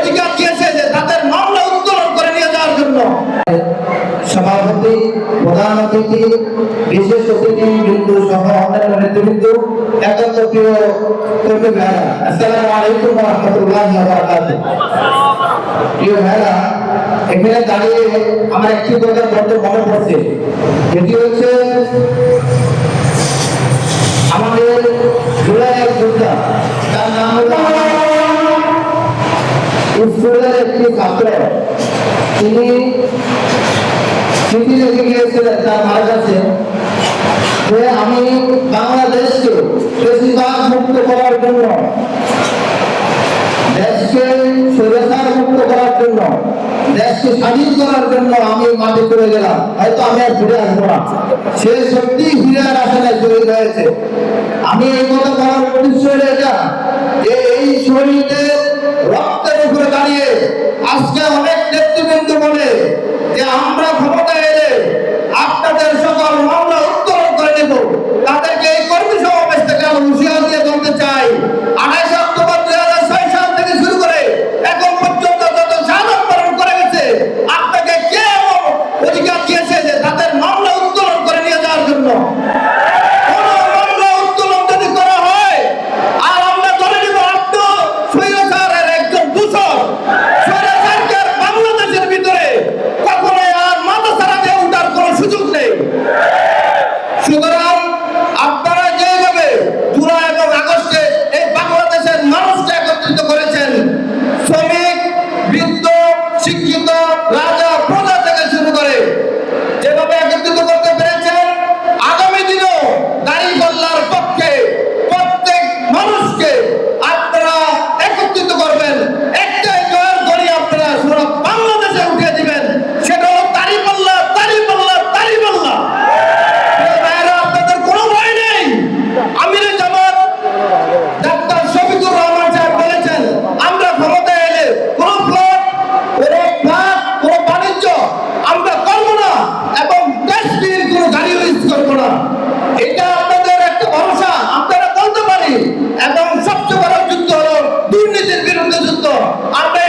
অধিকার দিয়েছে যে তাদের মামলা উত্তোলন করে নিয়ে যাওয়ার জন্য। সভাপতি, প্রধান অতিথি, বিশেষ অতিথি, বিন্দু সহ অন্যান্য নেতৃবৃন্দ একান্ত প্রিয় কর্মী ভাইরা আসসালামু আলাইকুম এখানে দাঁড়িয়ে আমার একটি কথা বলতে মনে পড়ছে। যেটি হচ্ছে স্কুলের একটি ছাত্র তিনি চিঠি লিখে গিয়েছিলেন তার মার কাছে যে, আমি বাংলাদেশকে বেশিরভাগ মুক্ত করার জন্য, দেশকে স্বৈরাচার মুক্ত করার জন্য, দেশকে স্বাধীন করার জন্য আমি মাঠে চলে গেলাম। হয়তো আমি আর ফিরে আসব না। সে সত্যি ফিরে আর আসে না শহীদ হয়েছে। আমি এই কথা বলার উদ্দেশ্য এটা যে এই শহীদের রক্তের উপরে দাঁড়িয়ে আজকে অনেক নেতৃবৃন্দ বলে যে আমরা যুদ্ধ আমরা